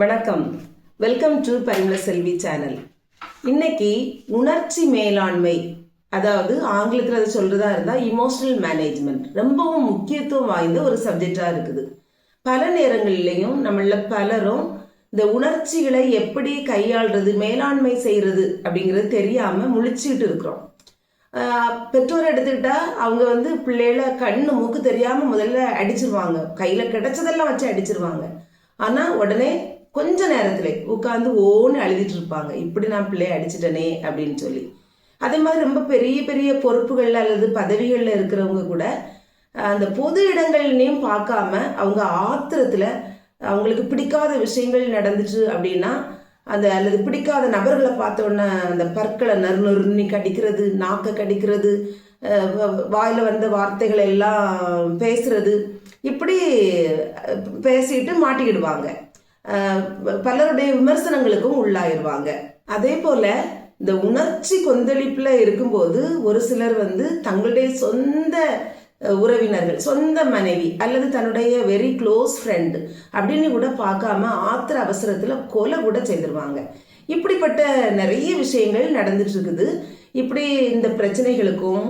வணக்கம். Welcome to Parimala Selvi channel இன்னைக்கு உணர்ச்சி மேலாண்மை அதாவது ஆங்கிலத்தில் அதை சொல்றதா இருந்தால் இமோஷனல் மேனேஜ்மெண்ட் ரொம்பவும் முக்கியத்துவம் வாய்ந்த ஒரு சப்ஜெக்டாக இருக்குது. பல நேரங்களிலையும் நம்மள பலரும் இந்த உணர்ச்சிகளை எப்படி கையாள்றது மேலாண்மை செய்யறது அப்படிங்கிறது தெரியாம முழிச்சுட்டு இருக்கிறோம். பெற்றோரை பெற்றோர் எடுத்துக்கிட்டா அவங்க வந்து பிள்ளைகள கண்ணு மூக்கு தெரியாம முதல்ல அடிச்சிருவாங்க. கையில கிடைச்சதெல்லாம் வச்சு அடிச்சிருவாங்க. ஆனா உடனே கொஞ்ச நேரத்தில் உட்காந்து ஓன்னு அழுதிட்டு இருப்பாங்க. இப்படி நான் பிள்ளைய அடிச்சிட்டனே அப்படின்னு சொல்லி. அதே மாதிரி ரொம்ப பெரிய பெரிய பொறுப்புகள்ல அல்லது பதவிகளில் இருக்கிறவங்க கூட அந்த பொது இடங்கள்லையும் பார்க்காம அவங்க ஆத்திரத்துல அவங்களுக்கு பிடிக்காத விஷயங்கள் நடந்துச்சு அப்படின்னா அந்த அல்லது பிடிக்காத நபர்களை பார்த்த உடனே அந்த பற்களை நறு நறுன்னு கடிக்கிறது நாக்க கடிக்கிறது வ- வாயில வந்த வார்த்தைகள் எல்லாம் பேசுறது இப்படி பேசிட்டு மாட்டிக்கிடுவாங்க. பலருடைய விமர்சனங்களுக்கும் உள்ளாயிருவாங்க. அதே போல இந்த உணர்ச்சி கொந்தளிப்புல இருக்கும்போது ஒரு சிலர் வந்து தங்களுடைய சொந்த உறவினர்கள் சொந்த மனைவி அல்லது தன்னுடைய வெரி க்ளோஸ் ஃப்ரெண்டு அப்படின்னு கூட பார்க்காம ஆத்திர அவசரத்துல கொலை கூட செய்திருவாங்க. இப்படிப்பட்ட நிறைய விஷயங்கள் நடந்துட்டு இருக்குது. இப்படி இந்த பிரச்சனைகளுக்கும்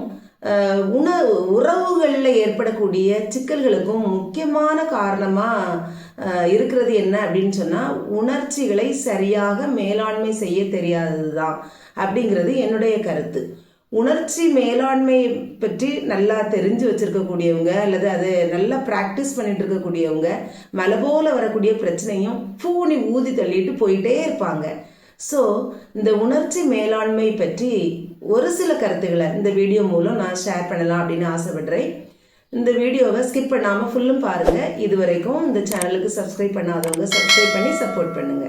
உண உறவுகளில் ஏற்படக்கூடிய சிக்கல்களுக்கும் முக்கியமான காரணமாக இருக்கிறது என்ன அப்படின்னு சொன்னால் உணர்ச்சிகளை சரியாக மேலாண்மை செய்ய தெரியாதது தான் அப்படிங்கிறது என்னுடைய கருத்து. உணர்ச்சி மேலாண்மை பற்றி நல்லா தெரிஞ்சு வச்சிருக்கக்கூடியவங்க அல்லது அதை நல்லா ப்ராக்டிஸ் பண்ணிட்டு இருக்கக்கூடியவங்க மலை போல் வரக்கூடிய பிரச்சனையும் பூனி ஊதி தள்ளிட்டு போயிட்டே இருப்பாங்க. ஸோ இந்த உணர்ச்சி மேலாண்மை பற்றி ஒரு சில கருத்துக்களை இந்த வீடியோ மூலம் நான் ஷேர் பண்ணலாம் அப்படின்னு ஆசைப்படுறேன். இந்த வீடியோவை ஸ்கிப் பண்ணாமல் ஃபுல்லும் பாருங்க. இது வரைக்கும் இந்த சேனலுக்கு சப்ஸ்கிரைப் பண்ணாதவங்க சப்ஸ்கிரைப் பண்ணி சப்போர்ட் பண்ணுங்க.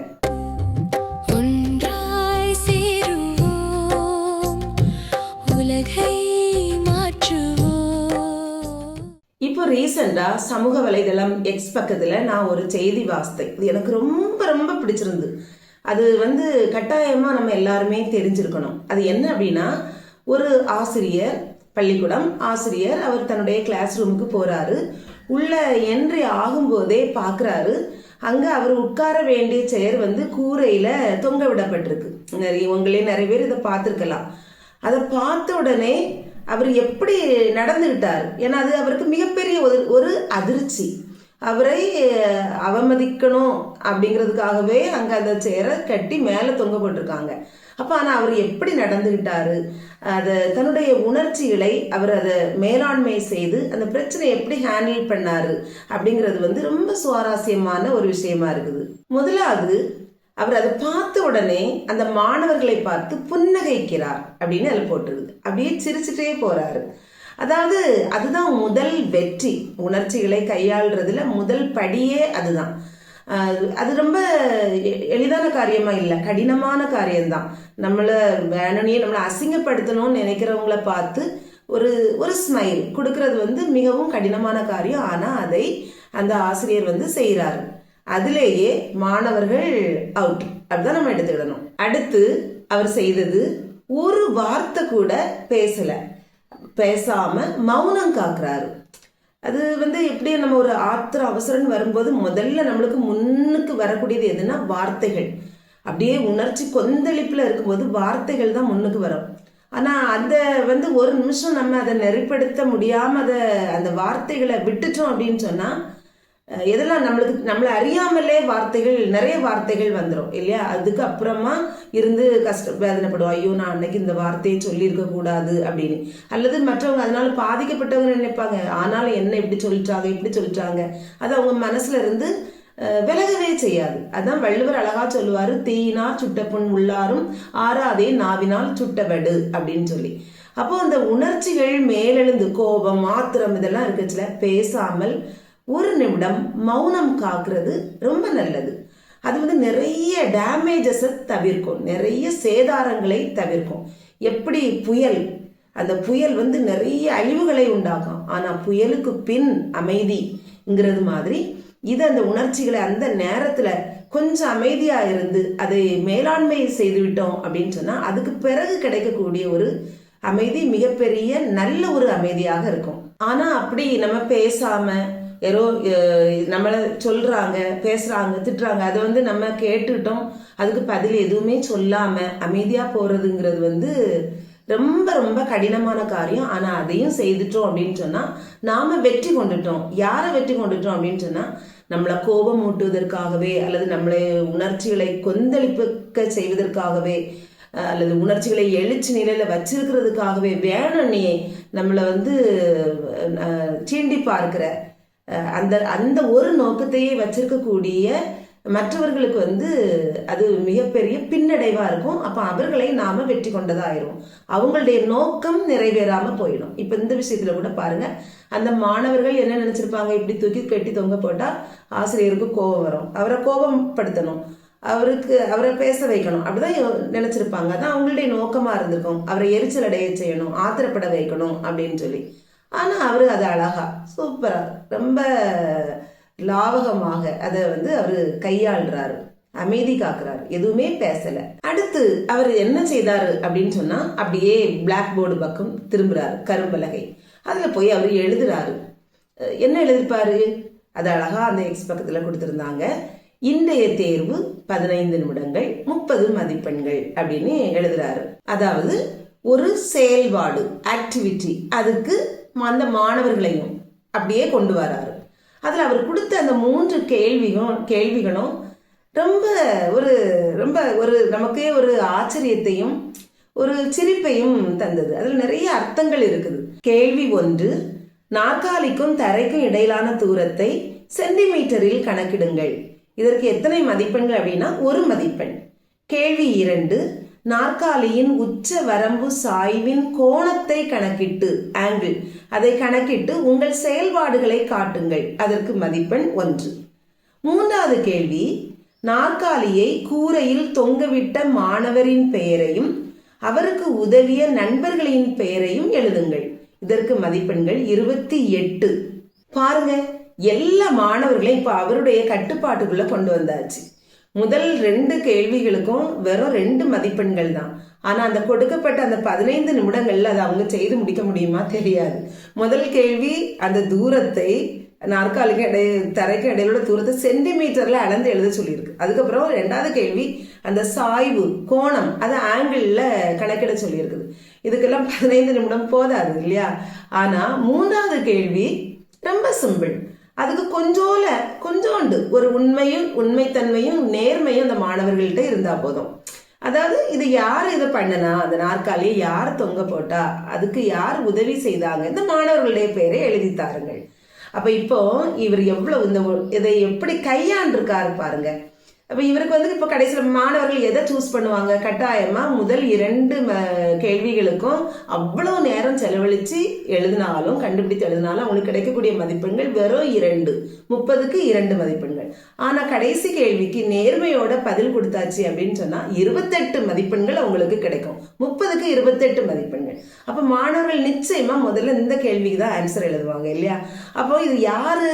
ஒன்றாய் சேருவோம். உலகை மாற்றுவோம். இப்போ ரீசெண்டாக சமூக வலைதளம் எக்ஸ் பக்கத்தில் நான் ஒரு செய்தி வாசித்தேன். இது எனக்கு ரொம்ப ரொம்ப பிடிச்சிருந்து அது வந்து கட்டாயமாக நம்ம எல்லாருமே தெரிஞ்சிருக்கணும். அது என்ன அப்படின்னா ஒரு ஆசிரியர் பள்ளிக்கூடம் ஆசிரியர் அவர் தன்னுடைய கிளாஸ் ரூமுக்கு போகிறாரு உள்ள என்ட்ரி ஆகும்போதே பார்க்குறாரு அங்கே அவர் உட்கார வேண்டிய செயர் வந்து கூரையில் தொங்க விடப்பட்டிருக்கு. நிறைய உங்களே நிறைய பேர் இதை பார்த்துருக்கலாம். அதை பார்த்த உடனே அவர் எப்படி நடந்துக்கிட்டார் ஏன்னா அது அவருக்கு மிகப்பெரிய ஒரு ஒரு அதிர்ச்சி. அவரை அவமதிக்கணும் அப்படிங்கிறதுக்காகவே அங்கே அந்த சேரை கட்டி மேலே தொங்க போட்டிருக்காங்க. அப்போ ஆனால் அவர் எப்படி நடந்துகிட்டாரு? அதை தன்னுடைய உணர்ச்சிகளை அவர் அதை மேலாண்மை செய்து அந்த பிரச்சனையை எப்படி ஹேண்டில் பண்ணாரு அப்படிங்கிறது வந்து ரொம்ப சுவாரஸ்யமான ஒரு விஷயமா இருக்குது. முதலாவது அவர் அதை பார்த்த உடனே அந்த மாணவர்களை பார்த்து புன்னகைக்கிறார் அப்படின்னு அதில் போட்டிருக்குது. அப்படியே சிரிச்சுட்டே போறாரு. அதாவது அதுதான் முதல் வெற்றி. உணர்ச்சிகளை கையாள்றதுல முதல் படியே அதுதான். அது ரொம்ப எ- எளிதான காரியமா இல்லை கடினமான காரியம்தான். நம்மளை வேணும்னே நம்மளை அசிங்கப்படுத்தணும்னு நினைக்கிறவங்கள பார்த்து ஒரு ஒரு ஸ்மைல் கொடுக்கறது வந்து மிகவும் கடினமான காரியம். ஆனால் அதை அந்த ஆசிரியர் வந்து செய்கிறாரு அதிலேயே மாணவர்கள் அவுட் அப்படிதான் நம்ம எடுத்துக்கிடணும். அடுத்து அவர் செய்தது ஒரு வார்த்தை கூட பேசலை. பேசாம மௌனம் காக்குறாரு. அது வந்து எப்படி நம்ம ஒரு ஆத்திர அவசரம் வரும்போது முதல்ல நம்மளுக்கு முன்னுக்கு வரக்கூடியது எதுனா வார்த்தைகள். அப்படியே உணர்ச்சி கொந்தளிப்புல இருக்கும்போது வார்த்தைகள் தான் முன்னுக்கு வரும். ஆனா அந்த வந்து ஒரு நிமிஷம் நம்ம அதை நெறிப்படுத்த முடியாம அதை அந்த வார்த்தைகளை விட்டுட்டோம் அப்படின்னு சொன்னா எதெல்லாம் நம்மளுக்கு நம்மளை அறியாமலே வார்த்தைகள் நிறைய வார்த்தைகள் வந்துடும் இல்லையா? அதுக்கு அப்புறமா இருந்து கஷ்ட வேதனைப்படுவோம். ஐயோ நான் அன்னைக்கு இந்த வார்த்தையை சொல்லியிருக்க கூடாது அப்படின்னு. அல்லது மற்றவங்க அதனால பாதிக்கப்பட்டவங்க நினைப்பாங்க. ஆனாலும் என்ன இப்படி சொல்லிட்டாங்க இப்படி சொல்லிட்டாங்க. அது அவங்க மனசுல இருந்து விலகவே செய்யாது. அதான் வள்ளுவர் அழகா சொல்லுவாரு தீயினால் சுட்ட புண் உள்ளாரும் ஆறாதே நாவினால் சுட்டவடு அப்படின்னு சொல்லி. அப்போ அந்த உணர்ச்சிகள் மேலெழுந்து கோபம் ஆத்திரம் இதெல்லாம் இருக்குச்சுல? பேசாமல் ஒரு நிமிடம் மௌனம் காக்குறது ரொம்ப நல்லது. அது வந்து நிறைய டேமேஜஸை தவிர்க்கும். நிறைய சேதாரங்களை தவிர்க்கும். எப்படி புயல்? அந்த புயல் வந்து நிறைய அழிவுகளை உண்டாக்கும். ஆனால் புயலுக்கு பின் அமைதிங்கிறது மாதிரி இது அந்த உணர்ச்சிகளை அந்த நேரத்தில் கொஞ்சம் அமைதியாக இருந்து அதை மேலாண்மை செய்துவிட்டோம் அப்படின்னு சொன்னால் அதுக்கு பிறகு கிடைக்கக்கூடிய ஒரு அமைதி மிகப்பெரிய நல்ல ஒரு அமைதியாக இருக்கும். ஆனால் அப்படி நம்ம பேசாமல் யாரோ நம்மளை சொல்றாங்க பேசுறாங்க திட்டுறாங்க அதை வந்து நம்ம கேட்டுட்டோம் அதுக்கு பதில் எதுவுமே சொல்லாம அமைதியா போறதுங்கிறது வந்து ரொம்ப ரொம்ப கடினமான காரியம். ஆனா அதையும் செய்துட்டோம் அப்படின்னு சொன்னா நாம வெற்றி கொண்டுட்டோம். யாரை வெற்றி கொண்டுட்டோம் அப்படின்னு சொன்னா நம்மளை கோபம் ஊட்டுவதற்காகவே அல்லது நம்மளை உணர்ச்சிகளை கொந்தளிப்புக்க செய்வதற்காகவே அல்லது உணர்ச்சிகளை எழுச்சி நிலையில வச்சிருக்கிறதுக்காகவே வேணும்னே நம்மளை வந்து சீண்டி பார்க்கிற அந்த அந்த ஒரு நோக்கத்தையே வச்சிருக்கக்கூடிய மற்றவர்களுக்கு வந்து அது மிகப்பெரிய பின்னடைவா இருக்கும். அப்ப அவர்களை நாம வெற்றி கொண்டதாயிரும். அவங்களுடைய நோக்கம் நிறைவேறாம போயிடும். இப்ப இந்த விஷயத்துல கூட பாருங்க. அந்த மாணவர்கள் என்ன நினைச்சிருப்பாங்க? இப்படி தூக்கி கட்டி தொங்க போட்டா ஆசிரியருக்கு கோபம் வரும். அவரை கோபப்படுத்தணும். அவருக்கு அவரை பேச வைக்கணும். அப்படிதான் நினச்சிருப்பாங்க நினைச்சிருப்பாங்க. அதான் அவங்களுடைய நோக்கமா இருந்திருக்கும். அவரை எரிச்சல் அடைய செய்யணும். ஆத்திரப்பட வைக்கணும் அப்படின்னு சொல்லி. ஆனால் அவர் அது அழகாக சூப்பராக ரொம்ப லாவகமாக அதை வந்து அவர் கையாளுறாரு அமைதி காக்குறாரு எதுவுமே பேசலை. அடுத்து அவர் என்ன செய்தாரு அப்படின்னு சொன்னால் அப்படியே பிளாக் போர்டு பக்கம் திரும்புறாரு கரும்பலகை. அதில் போய் அவர் எழுதுறாரு. என்ன எழுதிருப்பாரு? அது அழகாக அந்த எக்ஸ் பக்கத்தில் கொடுத்துருந்தாங்க. இன்றைய தேர்வு பதினைந்து நிமிடங்கள் முப்பது மதிப்பெண்கள் அப்படின்னு எழுதுறாரு. அதாவது ஒரு செயல்பாடு ஆக்டிவிட்டி அதுக்கு அந்த மாணவர்களையும் அப்படியே கொண்டு வராரு. அதில் அவர் கொடுத்த அந்த மூன்று கேள்விகளும் கேள்விகளும் ரொம்ப ஒரு ரொம்ப ஒரு நமக்கே ஒரு ஆச்சரியத்தையும் ஒரு சிரிப்பையும் தந்தது. அதில் நிறைய அர்த்தங்கள் இருக்குது. கேள்வி ஒன்று நாற்காலிக்கும் தரைக்கும் இடையிலான தூரத்தை சென்டிமீட்டரில் கணக்கிடுங்கள். இதற்கு எத்தனை மதிப்பெண்கள் அப்படின்னா ஒரு மதிப்பெண். கேள்வி இரண்டு நாற்காலியின் உச்ச வரம்பு சாய்வின் கோணத்தை கணக்கிட்டு ஆங்கிள் அதை கணக்கிட்டு உங்கள் செயல்பாடுகளை காட்டுங்கள். அதற்கு மதிப்பெண் ஒன்று. மூன்றாவது கேள்வி நாற்காலியை கூரையில் தொங்கவிட்ட மாணவரின் பெயரையும் அவருக்கு உதவிய நண்பர்களின் பெயரையும் எழுதுங்கள். இதற்கு மதிப்பெண்கள் இருபத்தி எட்டு. பாருங்க எல்லா மாணவர்களையும் இப்ப அவருடைய கட்டுப்பாட்டுக்குள்ள கொண்டு வந்தாச்சு. முதல் ரெண்டு கேள்விகளுக்கும் வெறும் ரெண்டு மதிப்பெண்கள் தான். ஆனா அந்த கொடுக்கப்பட்ட அந்த பதினைந்து நிமிடங்கள்ல அதை அவங்க செய்து முடிக்க முடியுமா தெரியாது. முதல் கேள்வி அந்த தூரத்தை நாற்காலிக்கு இடை தரைக்கு இடையில உள்ள தூரத்தை சென்டிமீட்டர்ல அளந்து எழுத சொல்லியிருக்கு. அதுக்கப்புறம் ரெண்டாவது கேள்வி அந்த சாய்வு கோணம் அது ஆங்கிளில் கணக்கிட சொல்லியிருக்குது. இதுக்கெல்லாம் பதினைந்து நிமிடம் போதாது இல்லையா? ஆனா மூன்றாவது கேள்வி ரொம்ப சிம்பிள் அதுக்கு கொஞ்சோல கொஞ்சோண்டு. ஒரு உண்மையும் உண்மைத்தன்மையும் நேர்மையும் அந்த மாணவர்கள்ட்ட இருந்தா போதும். அதாவது இது யார் இதை பண்ணனா? அந்த நாற்காலியை யார் தொங்க போட்டா? அதுக்கு யார் உதவி செய்தாங்க? இந்த மாணவர்களுடைய பெயரை எழுதி தாருங்கள். அப்ப இப்போ இவர் எவ்வளவு இந்த ஒ- இதை எப்படி கையாண்டிருக்காரு பாருங்க. அப்போ இவருக்கு வந்து இப்போ கடைசியில் மாணவர்கள் எதை சூஸ் பண்ணுவாங்க? கட்டாயமாக முதல் இரண்டு ம- கேள்விகளுக்கும் அவ்வளோ நேரம் செலவழித்து எழுதினாலும் கண்டுபிடித்து எழுதினாலும் அவங்களுக்கு கிடைக்கக்கூடிய மதிப்பெண்கள் வெறும் இரண்டு. முப்பதுக்கு இரண்டு மதிப்பெண்கள். ஆனா கடைசி கேள்விக்கு நேர்மையோட பதில் கொடுத்தாச்சு அப்படின்னு சொன்னா இருபத்தெட்டு மதிப்பெண்கள் அவங்களுக்கு கிடைக்கும். முப்பதுக்கு இருபத்தெட்டு மதிப்பெண்கள். அப்போ மாணவர்கள் நிச்சயமா முதல்ல இந்த கேள்விக்கு தான் ஆன்சர் எழுதுவாங்க இல்லையா? அப்போ இது யாரு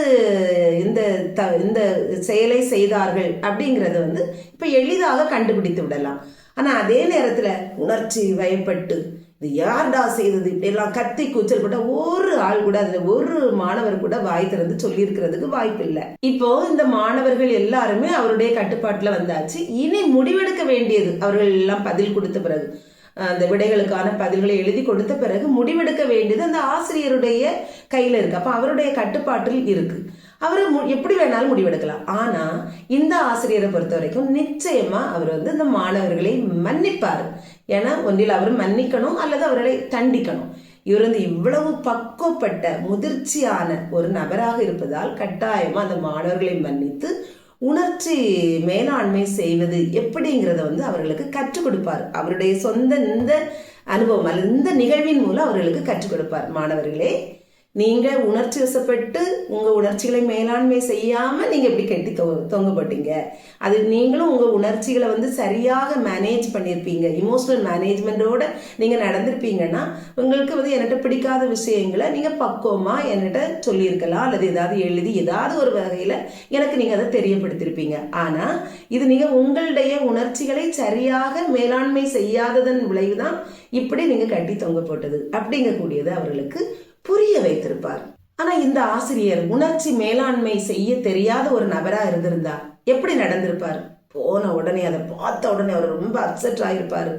இந்த த- இந்த செயலை செய்தார்கள் அப்படிங்கறத வந்து இப்போ எளிதாக கண்டுபிடித்து விடலாம். ஆனா அதே நேரத்துல உணர்ச்சி வயப்பட்டு இது யார்டா செய்தது? இப்படியெல்லாம் கத்தி கூச்சல் போட்ட ஒரு ஆள் கூட அதுல ஒரு மாணவர் கூட வாய் திறந்து சொல்லியிருக்கிறதுக்கு வாய்ப்பு இல்லை இப்போ இந்த மாணவர்கள் எல்லாருமே அவருடைய கட்டுப்பாட்டுல வந்தாச்சு. இனி முடிவெடுக்க வேண்டியது அவர்கள் எல்லாம் பதில் கொடுத்த பிறகு அந்த விடைகளுக்கான பதில்களை எழுதி கொடுத்த பிறகு முடிவெடுக்க வேண்டியது அந்த ஆசிரியருடைய கையில இருக்கு. அப்ப அவருடைய கட்டுப்பாட்டில் இருக்கு. அவர் எப்படி வேணாலும் முடிவெடுக்கலாம். ஆனா இந்த ஆசிரியரை பொறுத்த வரைக்கும் நிச்சயமா அவர் வந்து இந்த மாணவர்களை மன்னிப்பார். ஏன்னா ஒன்றில் அவர் மன்னிக்கணும் அல்லது அவர்களை தண்டிக்கணும். இவர் வந்து இவ்வளவு பக்குவப்பட்ட முதிர்ச்சியான ஒரு நபராக இருப்பதால் கட்டாயமாக அந்த மாணவர்களை மன்னித்து உணர்ச்சி மேலாண்மை செய்வது எப்படிங்கிறத வந்து அவர்களுக்கு கற்றுக் கொடுப்பார். அவருடைய சொந்த இந்த அனுபவம் அல்லது இந்த நிகழ்வின் மூலம் அவர்களுக்கு கற்றுக் கொடுப்பார். மாணவர்களே நீங்கள் உணர்ச்சி வசப்பட்டு உங்கள் உணர்ச்சிகளை மேலாண்மை செய்யாமல் நீங்கள் இப்படி கட்டி தொ தொங்கப்பட்டீங்க. அது நீங்களும் உங்கள் உணர்ச்சிகளை வந்து சரியாக மேனேஜ் பண்ணியிருப்பீங்க இமோஷனல் மேனேஜ்மெண்ட்டோட நீங்கள் நடந்திருப்பீங்கன்னா உங்களுக்கு வந்து என்கிட்ட பிடிக்காத விஷயங்களை நீங்கள் பக்குவமாக என்கிட்ட சொல்லியிருக்கலாம். அல்லது ஏதாவது எழுதி ஏதாவது ஒரு வகையில் எனக்கு நீங்கள் அதை தெரியப்படுத்திருப்பீங்க. ஆனால் இது நீங்கள் உங்களுடைய உணர்ச்சிகளை சரியாக மேலாண்மை செய்யாததன் விளைவு தான் இப்படி நீங்கள் கட்டி தொங்க போட்டது அப்படிங்கக்கூடியது அவர்களுக்கு புரிய வைத்திருப்பார். ஆனா இந்த ஆசிரியர் உணர்ச்சி மேலாண்மை செய்ய தெரியாத ஒரு நபரா இருந்திருந்தா எப்படி நடந்திருப்பார்? போன உடனே அதை பார்த்த உடனே அவர் ரொம்ப அப்செட் ஆகிருப்பாரு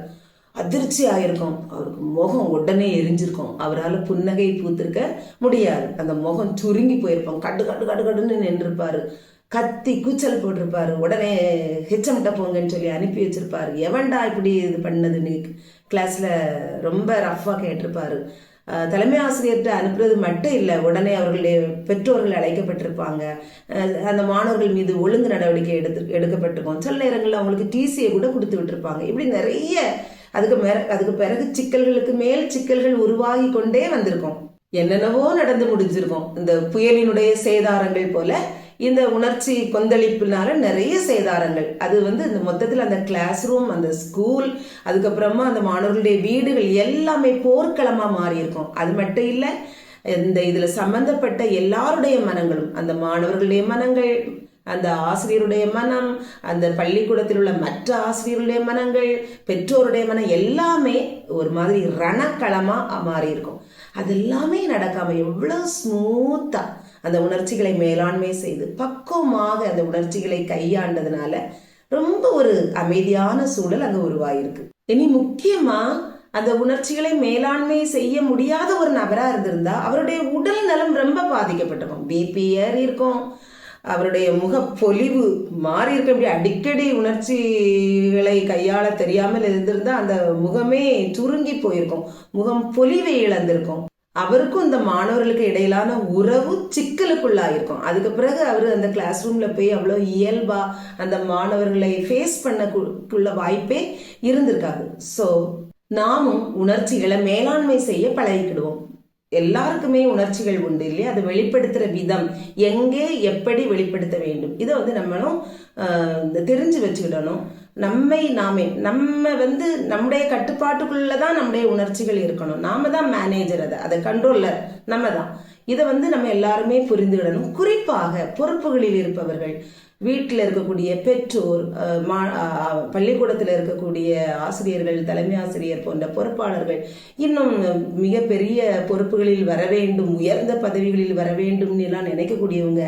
அதிர்ச்சி ஆயிருக்கும். அவருக்கு முகம் உடனே எரிஞ்சிருக்கும். அவரால் புன்னகை பூத்திருக்க முடியாது. அந்த முகம் சுருங்கி போயிருப்போம் கடு கடு கடு கடுன்னு நின்றுருப்பாரு. கத்தி கூச்சல் போட்டிருப்பாரு. உடனே ஹெச்எம்கிட்ட போங்கன்னு சொல்லி அனுப்பி வச்சிருப்பாரு. எவன்டா இப்படி இது பண்ணதுன்னு? கிளாஸில் ரொம்ப ரஃப்பாக கேட்டிருப்பாரு. தலைமை ஆசிரியர்கிட்ட அனுப்புறது மட்டும் இல்லை உடனே அவர்களுடைய பெற்றோர்கள் அழைக்கப்பட்டிருப்பாங்க. அந்த மாணவர்கள் மீது ஒழுங்கு நடவடிக்கை எடுத்து எடுக்கப்பட்டிருக்கும். சில நேரங்களில் அவங்களுக்கு டிசியை கூட கொடுத்து விட்டுருப்பாங்க. இப்படி நிறைய அதுக்கு மேல அதுக்கு பிறகு சிக்கல்களுக்கு மேல் சிக்கல்கள் உருவாகி கொண்டே வந்திருக்கும். என்னென்னவோ நடந்து முடிஞ்சிருக்கும். இந்த புயலினுடைய சேதாரங்கள் போல இந்த உணர்ச்சி கொந்தளிப்புனால நிறைய சேதாரங்கள். அது வந்து இந்த மொத்தத்தில் அந்த கிளாஸ் ரூம் அந்த ஸ்கூல் அதுக்கப்புறமா அந்த மாணவர்களுடைய வீடுகள் எல்லாமே போர்க்களமாக மாறி இருக்கும் அது மட்டும் இல்லை இந்த இதில் சம்பந்தப்பட்ட எல்லாருடைய மனங்களும் அந்த மாணவர்களுடைய மனங்கள் அந்த ஆசிரியருடைய மனம் அந்த பள்ளிக்கூடத்தில் உள்ள மற்ற ஆசிரியருடைய மனங்கள் பெற்றோருடைய மனம் எல்லாமே ஒரு மாதிரி ரணக்களமாக மாறி இருக்கும் அது எல்லாமே நடக்காமல் எவ்வளோ ஸ்மூத்தாக அந்த உணர்ச்சிகளை மேலாண்மை செய்து பக்குவமாக அந்த உணர்ச்சிகளை கையாண்டதுனால ரொம்ப ஒரு அமைதியான சூழல் அங்கே உருவாயிருக்கு. இனி முக்கியமா அந்த உணர்ச்சிகளை மேலாண்மை செய்ய முடியாத ஒரு நபராக இருந்திருந்தா அவருடைய உடல் நலம் ரொம்ப பாதிக்கப்பட்டிருக்கும். பிபி ஏறி இருக்கும். அவருடைய முகப்பொலிவு மாறி இருக்க இப்படி அடிக்கடி உணர்ச்சிகளை கையாள தெரியாமல் இருந்திருந்தா அந்த முகமே சுருங்கி போயிருக்கும். முகம் பொலிவை இழந்திருக்கும். அவருக்கும் இந்த மாணவர்களுக்கு இடையிலான உறவு சிக்கலுக்குள்ளாயிருக்கும். அதுக்கு பிறகு அவர் அந்த கிளாஸ் ரூம்ல போய் அவ்வளோ இயல்பா அந்த மாணவர்களை ஃபேஸ் பண்ணக்குள்ள வாய்ப்பே இருந்திருக்காது ஸோ நாமும் உணர்ச்சிகளை மேலாண்மை செய்ய பழகிக்கிடுவோம். எல்லாருக்குமே உணர்ச்சிகள் உண்டு இல்லையா? அதை வெளிப்படுத்துகிற விதம் எங்கே எப்படி வெளிப்படுத்த வேண்டும்? இதை வந்து நம்மளும் இந்த தெரிஞ்சு வச்சுக்கிடணும். நம்மை நாமே நம்ம வந்து நம்முடைய கட்டுப்பாட்டுக்குள்ள தான் நம்முடைய உணர்ச்சிகள் இருக்கணும். நாம தான் மேனேஜர் அதை. அதை கண்ட்ரோலர் நம்ம தான். இதை வந்து நம்ம எல்லாருமே புரிந்துவிடணும் குறிப்பாக பொறுப்புகளில் இருப்பவர்கள். வீட்டில் இருக்கக்கூடிய பெற்றோர் மா பள்ளிக்கூடத்தில் இருக்கக்கூடிய ஆசிரியர்கள் தலைமை ஆசிரியர் போன்ற பொறுப்பாளர்கள் இன்னும் மிகப்பெரிய பொறுப்புகளில் வர வேண்டும் உயர்ந்த பதவிகளில் வர வேண்டும் எல்லாம் நினைக்கக்கூடியவங்க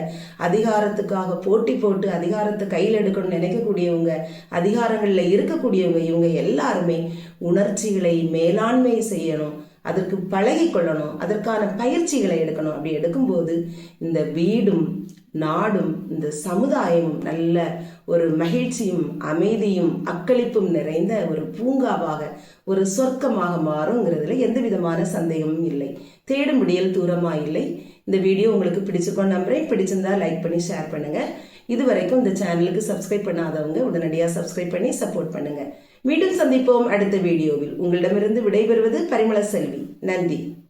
அதிகாரத்துக்காக போட்டி போட்டு அதிகாரத்தை கையில் எடுக்கணும்னு நினைக்கக்கூடியவங்க அதிகாரங்களில் இருக்கக்கூடியவங்க இவங்க எல்லாருமே உணர்ச்சிகளை மேலாண்மை செய்யணும் அதற்கு பழகி கொள்ளணும் அதற்கான பயிற்சிகளை எடுக்கணும். அப்படி எடுக்கும்போது இந்த வீடும் நாடும் இந்த சமுதாயமும் நல்ல ஒரு மகிழ்ச்சியும் அமைதியும் அக்களிப்பும் நிறைந்த ஒரு பூங்காவாக ஒரு சொர்க்கமாக மாறுங்கிறதுல எந்த விதமான சந்தேகமும் இல்லை. தேடும் முடியல் தூரமா இல்லை. இந்த வீடியோ உங்களுக்கு பிடிச்சிருக்கோம் நம்புறேன். பிடிச்சிருந்தா லைக் பண்ணி ஷேர் பண்ணுங்க. இது வரைக்கும் இந்த சேனலுக்கு சப்ஸ்கிரைப் பண்ணாதவங்க உடனடியாக சப்ஸ்கிரைப் பண்ணி சப்போர்ட் பண்ணுங்க. மீண்டும் சந்திப்போம் அடுத்த வீடியோவில். உங்களிடமிருந்து விடைபெறுவது பரிமள செல்வி. நன்றி.